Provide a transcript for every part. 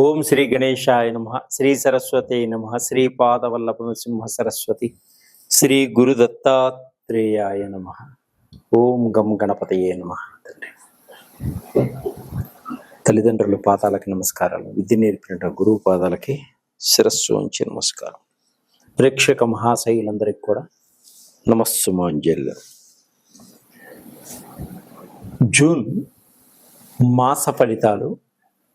ఓం శ్రీ గణేశాయ నమ శ్రీ సరస్వతి నమ శ్రీ పాదవల్లభ సింహ సరస్వతి శ్రీ గురు దత్తాత్రేయాయ నమ. ఓం గం గణపతయే నమ. తండ్రి తల్లిదండ్రుల పాదాలకి నమస్కారాలు. విద్య నేర్పిన గురువు పాదాలకి శిరస్సు ఉంచి నమస్కారం. ప్రేక్షక మహాశైలందరికీ కూడా నమస్సుమాంజలి జూన్ మాస ఫలితాలు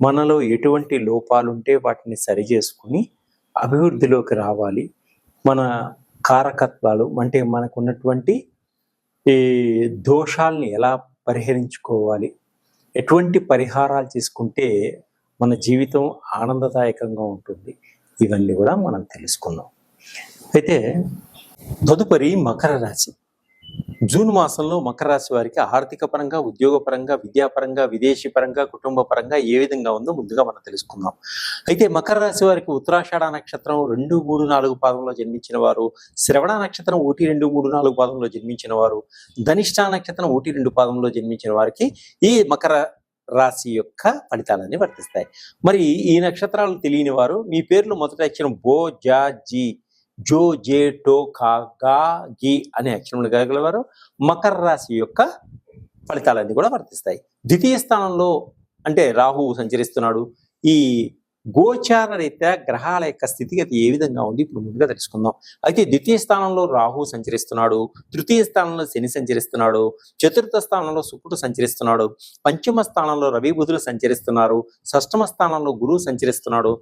మనలో ఎటువంటి లోపాలు ఉంటే వాటిని సరి చేసుకుని అభివృద్ధిలోకి రావాలి. మన కారకత్వాలు అంటే మనకున్నటువంటి ఈ దోషాల్ని ఎలా పరిహరించుకోవాలి? ఎటువంటి పరిహారాలు తీసుకుంటే మన జీవితం ఆనందదాయకంగా ఉంటుంది? ఇవన్నీ కూడా మనం తెలుసుకుందాం. అయితే తదుపరి మకర రాశి. జూన్ మాసంలో మకర రాశి వారికి ఆర్థిక పరంగా ఉద్యోగ పరంగా విద్యాపరంగా విదేశీ పరంగా కుటుంబ పరంగా ఏ విధంగా ఉందో ముందుగా మనం తెలుసుకుందాం. అయితే మకర రాశి వారికి ఉత్తరాషాఢ నక్షత్రం రెండు మూడు నాలుగు పాదంలో జన్మించిన వారు శ్రవణ నక్షత్రం ఒకటి రెండు మూడు నాలుగు పాదంలో జన్మించిన వారు ధనిష్ట నక్షత్రం ఒకటి రెండు పాదంలో జన్మించిన వారికి ఈ మకర రాశి యొక్క ఫలితాలన్నీ వర్తిస్తాయి. మరి ఈ నక్షత్రాలు తెలియని వారు మీ పేర్లు మొదట ఇచ్చిన బో జా జీ జో జే టో ఖా గా గి అనే అక్షరములు కలగలవారు మకర రాశి యొక్క ఫలితాలన్నీ కూడా వర్తిస్తాయి. ద్వితీయ స్థానంలో అంటే రాహువు సంచరిస్తున్నాడు. ఈ గోచార రీత్యా గ్రహాల యొక్క స్థితిగతి ఏ విధంగా ఉంది? ఇప్పుడు ముందుగా తెలుసుకుందాం. అయితే ద్వితీయ స్థానంలో రాహు సంచరిస్తున్నాడు తృతీయ స్థానంలో శని సంచరిస్తున్నాడు చతుర్థ స్థానంలో శుక్రుడు సంచరిస్తున్నాడు పంచమ స్థానంలో రవి బుధులు సంచరిస్తున్నారు షష్టమ స్థానంలో గురువు సంచరిస్తున్నాడు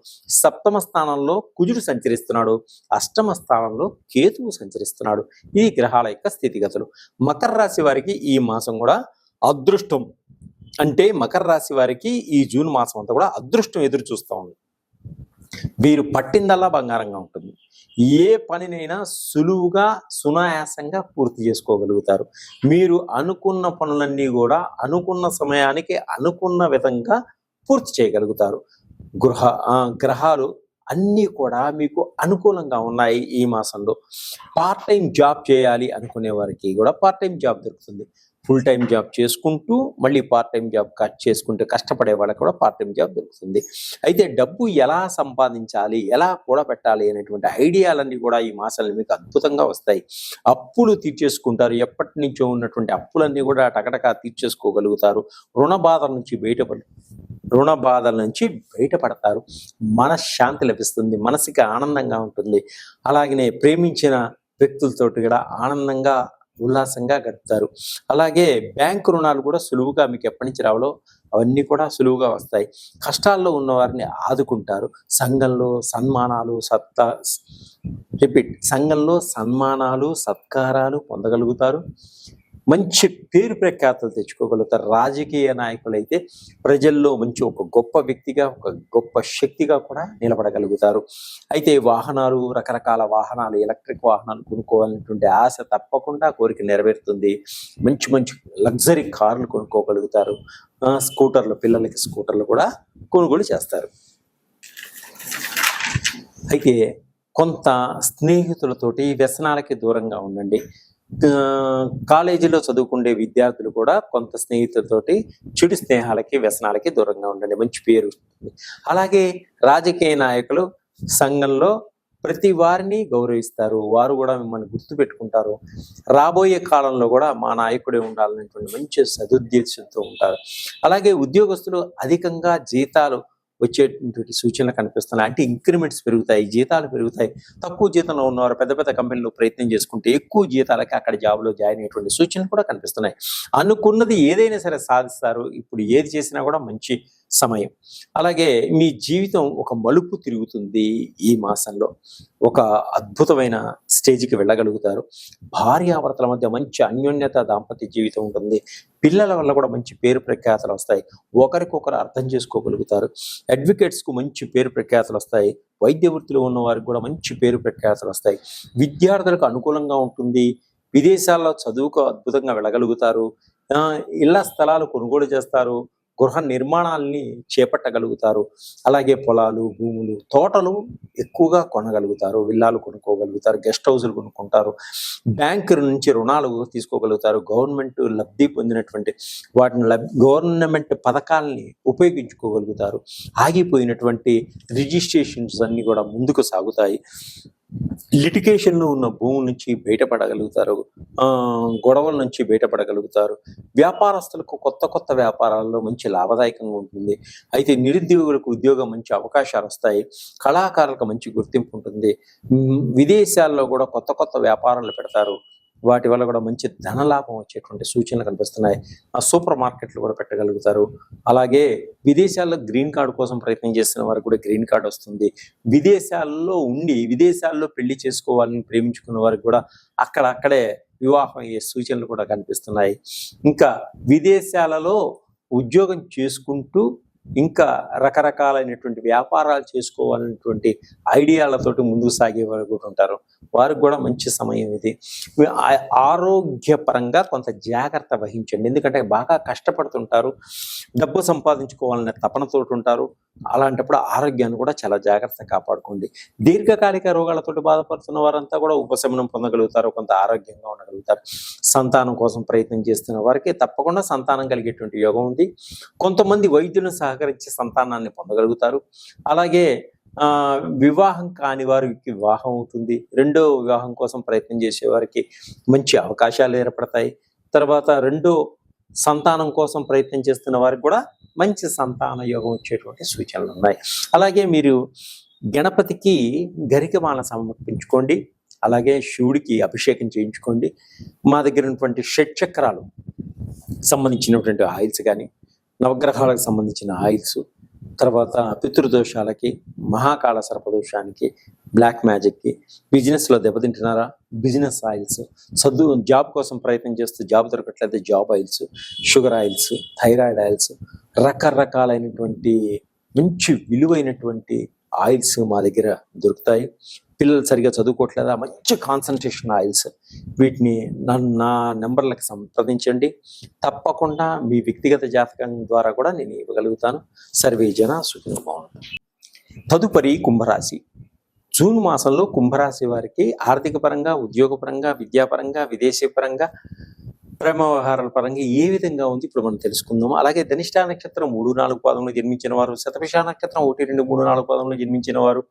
సప్తమ స్థానంలో కుజుడు సంచరిస్తున్నాడు అష్టమ స్థానంలో కేతువు సంచరిస్తున్నాడు. ఈ గ్రహాల యొక్క స్థితిగతులు. మకర రాశి వారికి ఈ మాసం కూడా అదృష్టం. అంటే మకర రాశి వారికి ఈ జూన్ మాసం అంతా కూడా అదృష్టం ఎదురు చూస్తూ ఉంది. వీరు పట్టిందల్లా బంగారంగా ఉంటుంది. ఏ పనినైనా సులువుగా సునాయాసంగా పూర్తి చేసుకోగలుగుతారు. మీరు అనుకున్న పనులన్నీ కూడా అనుకున్న సమయానికి అనుకున్న విధంగా పూర్తి చేయగలుగుతారు. గృహ ఆ, గ్రహాలు అన్నీ కూడా మీకు అనుకూలంగా ఉన్నాయి ఈ మాసంలో. పార్ట్ టైం జాబ్ చేయాలి అనుకునే వారికి కూడా పార్ట్ టైం జాబ్ దొరుకుతుంది. ఫుల్ టైం జాబ్ చేసుకుంటూ మళ్ళీ పార్ట్ టైం జాబ్ కట్ చేసుకుంటూ కష్టపడే వాళ్ళకి కూడా పార్ట్ టైం జాబ్ దొరుకుతుంది. అయితే డబ్బు ఎలా సంపాదించాలి ఎలా కూడా పెట్టాలి అనేటువంటి ఐడియాలన్నీ కూడా ఈ మాసాలు మీకు అద్భుతంగా వస్తాయి. అప్పులు తీర్చేసుకుంటారు. ఎప్పటి నుంచో ఉన్నటువంటి అప్పులన్నీ కూడా టకటకా తీర్చేసుకోగలుగుతారు. రుణ బాధల నుంచి బయటపడు రుణ బాధల నుంచి బయటపడతారు. మనశ్శాంతి లభిస్తుంది. మనసుకి ఆనందంగా ఉంటుంది. అలాగనే ప్రేమించిన వ్యక్తులతోటి కూడా ఆనందంగా ఉల్లాసంగా గడుపుతారు. అలాగే బ్యాంకు రుణాలు కూడా సులువుగా మీకు ఎప్పటి నుంచి రావాలో అవన్నీ కూడా సులువుగా వస్తాయి. కష్టాల్లో ఉన్న వారిని ఆదుకుంటారు. సంఘంలో సన్మానాలు సత్తా రిపీట్ సంఘంలో సన్మానాలు సత్కారాలు పొందగలుగుతారు. మంచి పేరు ప్రఖ్యాతలు తెచ్చుకోగలుగుతారు. రాజకీయ నాయకులైతే ప్రజల్లో మంచి ఒక గొప్ప వ్యక్తిగా ఒక గొప్ప శక్తిగా కూడా నిలబడగలుగుతారు. అయితే వాహనాలు రకరకాల వాహనాలు ఎలక్ట్రిక్ వాహనాలు కొనుక్కోవాలనేటువంటి ఆశ తప్పకుండా కోరిక నెరవేరుతుంది. మంచి మంచి లగ్జరీ కార్లు కొనుక్కోగలుగుతారు. స్కూటర్లు పిల్లలకి స్కూటర్లు కూడా కొనుగోలు చేస్తారు. అయితే కొంత స్నేహితులతోటి వ్యసనాలకి దూరంగా ఉండండి. కాలేజీలో చదువుకునే విద్యార్థులు కూడా కొంత స్నేహితులతోటి చెడు స్నేహాలకి వ్యసనాలకి దూరంగా ఉండండి. మంచి పేరు. వస్తుంది అలాగే రాజకీయ నాయకులు సంఘంలో ప్రతి వారిని గౌరవిస్తారు. వారు కూడా మిమ్మల్ని గుర్తు పెట్టుకుంటారు. రాబోయే కాలంలో కూడా మా నాయకుడే ఉండాలనేటువంటి మంచి సదుద్దేశంతో ఉంటారు. అలాగే ఉద్యోగస్తులు అధికంగా జీతాలు వచ్చేటువంటి సూచనలు కనిపిస్తున్నాయి. అంటే ఇంక్రిమెంట్స్ పెరుగుతాయి జీతాలు పెరుగుతాయి. తక్కువ జీతంలో ఉన్నవారు పెద్ద పెద్ద కంపెనీలో ప్రయత్నం చేసుకుంటే ఎక్కువ జీతాలకి అక్కడ జాబ్లో జాయిన్ అయ్యేటువంటి సూచనలు కూడా కనిపిస్తున్నాయి. అనుకున్నది ఏదైనా సరే సాధిస్తారు. ఇప్పుడు ఏది చేసినా కూడా మంచి సమయం. అలాగే మీ జీవితం ఒక మలుపు తిరుగుతుంది ఈ మాసంలో. ఒక అద్భుతమైన స్టేజ్కి వెళ్ళగలుగుతారు. భార్యాభర్తల మధ్య మంచి అన్యోన్యత దాంపత్య జీవితం ఉంటుంది. పిల్లల వల్ల కూడా మంచి పేరు ప్రఖ్యాతలు వస్తాయి. ఒకరికొకరు అర్థం చేసుకోగలుగుతారు. అడ్వకేట్స్కు మంచి పేరు ప్రఖ్యాతలు వస్తాయి. వైద్య వృత్తిలో ఉన్న వారికి కూడా మంచి పేరు ప్రఖ్యాతలు వస్తాయి. విద్యార్థులకు అనుకూలంగా ఉంటుంది. విదేశాల్లో చదువుకు అద్భుతంగా వెళ్ళగలుగుతారు. ఇళ్ళ స్థలాలు కొనుగోలు చేస్తారు. గృహ నిర్మాణాలని చేపట్టగలుగుతారు. అలాగే పొలాలు భూములు తోటలు ఎక్కువగా కొనగలుగుతారు విల్లాలు కొనుక్కోగలుగుతారు గెస్ట్ హౌస్లు కొనుక్కుంటారు బ్యాంకు నుంచి రుణాలు తీసుకోగలుగుతారు గవర్నమెంట్ లబ్ధి పొందినటువంటి వాటిని లబ్ గవర్నమెంట్ పథకాలని ఉపయోగించుకోగలుగుతారు. ఆగిపోయినటువంటి రిజిస్ట్రేషన్స్ అన్నీ కూడా ముందుకు సాగుతాయి. లిటికేషన్లో ఉన్న భూముల నుంచి బయటపడగలుగుతారు గొడవల నుంచి బయటపడగలుగుతారు. వ్యాపారస్తులకు కొత్త కొత్త వ్యాపారాల్లో మంచి లాభదాయకంగా ఉంటుంది. అయితే నిరుద్యోగులకు ఉద్యోగం మంచి అవకాశాలు వస్తాయి. కళాకారులకు మంచి గుర్తింపు ఉంటుంది. విదేశాల్లో కూడా కొత్త కొత్త వ్యాపారాలు పెడతారు. వాటి వల్ల కూడా మంచి ధనలాభం వచ్చేటువంటి సూచనలు కనిపిస్తున్నాయి. ఆ సూపర్ మార్కెట్లు కూడా పెట్టగలుగుతారు. అలాగే విదేశాల్లో గ్రీన్ కార్డు కోసం ప్రయత్నం చేస్తున్న వారు కూడా గ్రీన్ కార్డు వస్తుంది. విదేశాల్లో ఉండి విదేశాల్లో పెళ్ళి చేసుకోవాలని ప్రేమించుకున్న వారికి కూడా అక్కడ అక్కడే వివాహం అయ్యే సూచనలు కూడా కనిపిస్తున్నాయి. ఇంకా విదేశాలలో ఉద్యోగం చేసుకుంటూ ఇంకా రకరకాలైనటువంటి వ్యాపారాలు చేసుకోవాలనేటువంటి ఐడియాలతోటి ముందుకు సాగేవారు కూడా ఉంటారు. వారికి కూడా మంచి సమయం ఇది. ఆ- ఆరోగ్యపరంగా కొంత జాగ్రత్త వహించండి. ఎందుకంటే బాగా కష్టపడుతుంటారు. డబ్బు సంపాదించుకోవాలనే తపనతో ఉంటారు. అలాంటప్పుడు ఆరోగ్యాన్ని కూడా చాలా జాగ్రత్తగా కాపాడుకోండి. దీర్ఘకాలిక రోగాలతోటి బాధపడుతున్న వారంతా కూడా ఉపశమనం పొందగలుగుతారు కొంత ఆరోగ్యంగా ఉండగలుగుతారు. సంతానం కోసం ప్రయత్నం చేస్తున్న వారికి తప్పకుండా సంతానం కలిగేటువంటి యోగం ఉంది. కొంతమంది వైద్యులను సహకరించి సంతానాన్ని పొందగలుగుతారు. అలాగే వివాహం కాని వారికి వివాహం అవుతుంది. రెండో వివాహం కోసం ప్రయత్నం చేసేవారికి మంచి అవకాశాలు ఏర్పడతాయి. తర్వాత రెండో సంతానం కోసం ప్రయత్నం చేస్తున్న వారికి కూడా మంచి సంతాన యోగం వచ్చేటువంటి సూచనలు ఉన్నాయి. అలాగే మీరు గణపతికి గరికమాల సమర్పించుకోండి. అలాగే శివుడికి అభిషేకం చేయించుకోండి. మా దగ్గర ఉన్నటువంటి షట్చక్రాలు సంబంధించినటువంటి ఆయిల్స్ కానీ నవగ్రహాలకు సంబంధించిన ఆయిల్స్ తర్వాత పితృదోషాలకి మహాకాళ సర్పదోషానికి బ్లాక్ మ్యాజిక్కి బిజినెస్లో దెబ్బతింటున్నారా? బిజినెస్ ఆయిల్స్ చదువు జాబ్ కోసం ప్రయత్నం చేస్తూ job దొరకట్లయితే job oils sugar oils thyroid oils రకరకాలైనటువంటి మంచి విలువైనటువంటి ఆయిల్స్ మా దగ్గర దొరుకుతాయి. పిల్లలు సరిగా చదువుకోవట్లేదా? మంచి కాన్సన్ట్రేషన్ ఆయిల్స్. వీటిని నన్ను నా నెంబర్లకు సంప్రదించండి. తప్పకుండా మీ వ్యక్తిగత జాతకం ద్వారా కూడా నేను ఇవ్వగలుగుతాను. సర్వే జన సుఖంగా తదుపరి కుంభరాశి. జూన్ మాసంలో కుంభరాశి వారికి ఆర్థిక పరంగా ఉద్యోగపరంగా విద్యాపరంగా విదేశీ పరంగా ప్రేమ వ్యవహారాల పరంగా ఏ విధంగా ఉంది ఇప్పుడు మనం తెలుసుకుందాం అలాగే ధనిష్ట నక్షత్రం మూడు నాలుగు పాదంలో జన్మించిన వారు శతభిష నక్షత్రం ఒకటి రెండు మూడు నాలుగు పాదంలో జన్మించిన వారు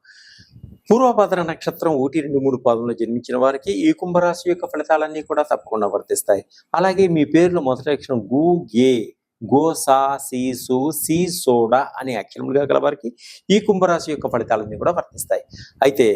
పూర్వభద్ర నక్షత్రం ఒకటి రెండు మూడు పాదంలో జన్మించిన వారికి ఈ కుంభరాశి యొక్క ఫలితాలన్నీ కూడా తప్పకుండా వర్తిస్తాయి. అలాగే మీ పేర్లు మొదటి అక్షరం గు గే గో సా సీసు సు సి సోడా అనే అక్షరములుగా గల వారికి ఈ కుంభరాశి యొక్క ఫలితాలన్నీ కూడా వర్తిస్తాయి. అయితే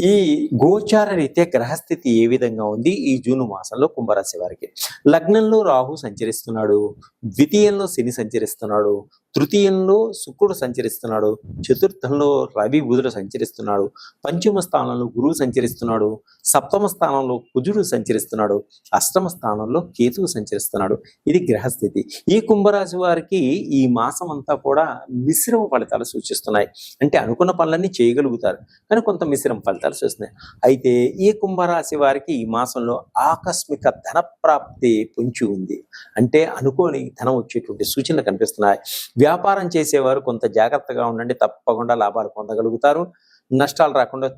ఈ గోచార రీత్యా గ్రహస్థితి ఏ విధంగా ఉంది? ఈ జూన్ మాసంలో కుంభరాశి వారికి. లగ్నంలో రాహు సంచరిస్తున్నాడు. ద్వితీయంలో శని సంచరిస్తున్నాడు. తృతీయంలో శుక్రుడు సంచరిస్తున్నాడు. చతుర్థంలో రవి బుధుడు సంచరిస్తున్నాడు. పంచమ స్థానంలో గురువు సంచరిస్తున్నాడు. సప్తమ స్థానంలో కుజుడు సంచరిస్తున్నాడు. అష్టమ స్థానంలో కేతువు సంచరిస్తున్నాడు. ఇది గ్రహస్థితి. ఈ కుంభరాశి వారికి ఈ మాసం అంతా కూడా మిశ్రమ ఫలితాలు సూచిస్తున్నాయి. అంటే అనుకున్న పనులన్నీ చేయగలుగుతారు. కానీ కొంత మిశ్రమ ఫలితాలు చూస్తున్నాయి అయితే ఈ కుంభరాశి వారికి ఈ మాసంలో ఆకస్మిక ధన ప్రాప్తి పొంచి ఉంది. అంటే అనుకోని ధనం వచ్చేటువంటి సూచనలు కనిపిస్తున్నాయి. వ్యాపారం చేసేవారు కొంత జాగ్రత్తగా ఉండండి తప్పకుండా లాభాలు పొందగలుగుతారు నష్టాలు రాకుండా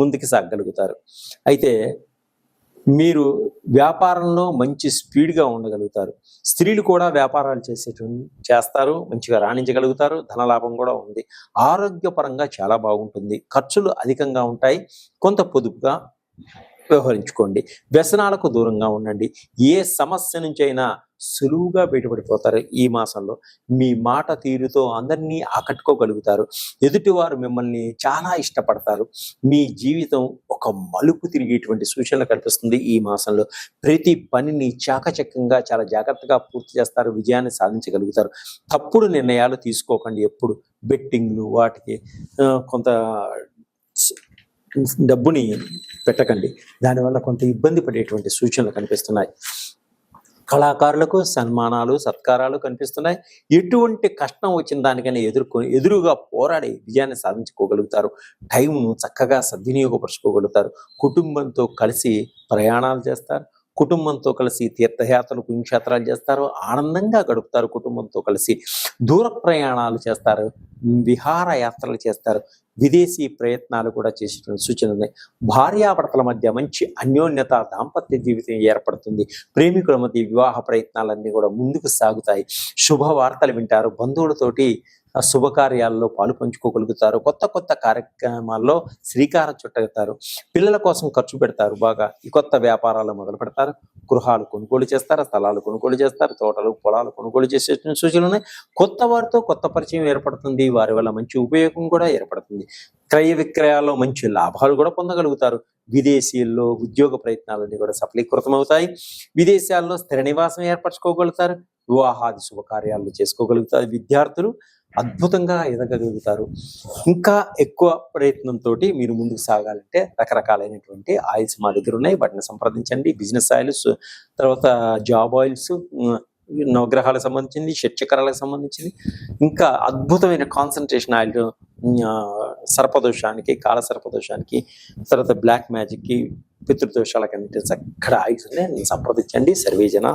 ముందుకు సాగగలుగుతారు. అయితే మీరు వ్యాపారంలో మంచి స్పీడ్గా ఉండగలుగుతారు. స్త్రీలు కూడా వ్యాపారాలు చేసేటువంటి చేస్తారు మంచిగా రాణించగలుగుతారు ధనలాభం కూడా ఉంది. ఆరోగ్యపరంగా చాలా బాగుంటుంది. ఖర్చులు అధికంగా ఉంటాయి కొంత పొదుపుగా వ్యవహరించుకోండి. వ్యసనాలకు దూరంగా ఉండండి. ఏ సమస్య నుంచి అయినా సులువుగా బయటపడిపోతారు ఈ మాసంలో. మీ మాట తీరుతో అందరినీ ఆకట్టుకోగలుగుతారు. ఎదుటివారు మిమ్మల్ని చాలా ఇష్టపడతారు. మీ జీవితం ఒక మలుపు తిరిగేటువంటి సూచనలు కనిపిస్తుంది ఈ మాసంలో. ప్రతి పనిని చాకచక్యంగా చాలా జాగ్రత్తగా పూర్తి చేస్తారు. విజయాన్ని సాధించగలుగుతారు. తప్పుడు నిర్ణయాలు తీసుకోకండి ఎప్పుడు. బెట్టింగ్లు వాటికి కొంత డబ్బుని పెట్టకండి. దానివల్ల కొంత ఇబ్బంది పడేటువంటి సూచనలు కనిపిస్తున్నాయి. కళాకారులకు సన్మానాలు సత్కారాలు కనిపిస్తున్నాయి. ఎటువంటి కష్టం వచ్చిన దానికైనా ఎదుర్కొని ఎదురుగా పోరాడి విజయాన్ని సాధించుకోగలుగుతారు. టైంను చక్కగా సద్వినియోగపరచుకోగలుగుతారు. కుటుంబంతో కలిసి ప్రయాణాలు చేస్తారు. కుటుంబంతో కలిసి తీర్థయాత్రలు పుణ్యక్షేత్రాలు చేస్తారు. ఆనందంగా గడుపుతారు కుటుంబంతో కలిసి. దూర ప్రయాణాలు చేస్తారు. విహార యాత్రలు చేస్తారు. విదేశీ ప్రయత్నాలు కూడా చేసిన సూచనలు ఉంది. భార్యాభర్తల మధ్య మంచి అన్యోన్యత దాంపత్య జీవితం ఏర్పడుతుంది. ప్రేమికుల మధ్య వివాహ ప్రయత్నాలన్నీ కూడా ముందుకు సాగుతాయి. శుభవార్తలు వింటారు. బంధువులతోటి శుభకార్యాల్లో పాలు పంచుకోగలుగుతారు. కొత్త కొత్త కార్యక్రమాల్లో శ్రీకారం చుట్టగలుగుతారు. పిల్లల కోసం ఖర్చు పెడతారు బాగా. ఈ కొత్త వ్యాపారాలు మొదలు పెడతారు. గృహాలు కొనుగోలు చేస్తారు స్థలాలు కొనుగోలు చేస్తారు తోటలు పొలాలు కొనుగోలు చేసే సూచనలు ఉన్నాయి. కొత్త వారితో కొత్త పరిచయం ఏర్పడుతుంది. వారి వల్ల మంచి ఉపయోగం కూడా ఏర్పడుతుంది. క్రయ విక్రయాల్లో మంచి లాభాలు కూడా పొందగలుగుతారు. విదేశీల్లో ఉద్యోగ ప్రయత్నాలన్నీ కూడా సఫలీకృతం అవుతాయి విదేశాల్లో స్థిర నివాసం ఏర్పరచుకోగలుగుతారు. వివాహాది శుభకార్యాలు చేసుకోగలుగుతారు విద్యార్థులు. అద్భుతంగా ఎదగగలుగుతారు. ఇంకా ఎక్కువ ప్రయత్నంతో మీరు ముందుకు సాగాలంటే రకరకాలైనటువంటి ఆయిల్స్ మా దగ్గర ఉన్నాయి. వాటిని సంప్రదించండి. బిజినెస్ ఆయిల్స్ తర్వాత జాబ్ ఆయిల్స్ నవగ్రహాలకు సంబంధించింది షట్చక్రాలకు సంబంధించింది. ఇంకా అద్భుతమైన కాన్సన్ట్రేషన్ ఆయిల్ సర్పదోషానికి కాల సర్పదోషానికి తర్వాత బ్లాక్ మ్యాజిక్కి పితృదోషాలకి అన్నిటి చక్కడ ఆయిల్స్ ఉన్నాయి. సంప్రదించండి. సర్వేజన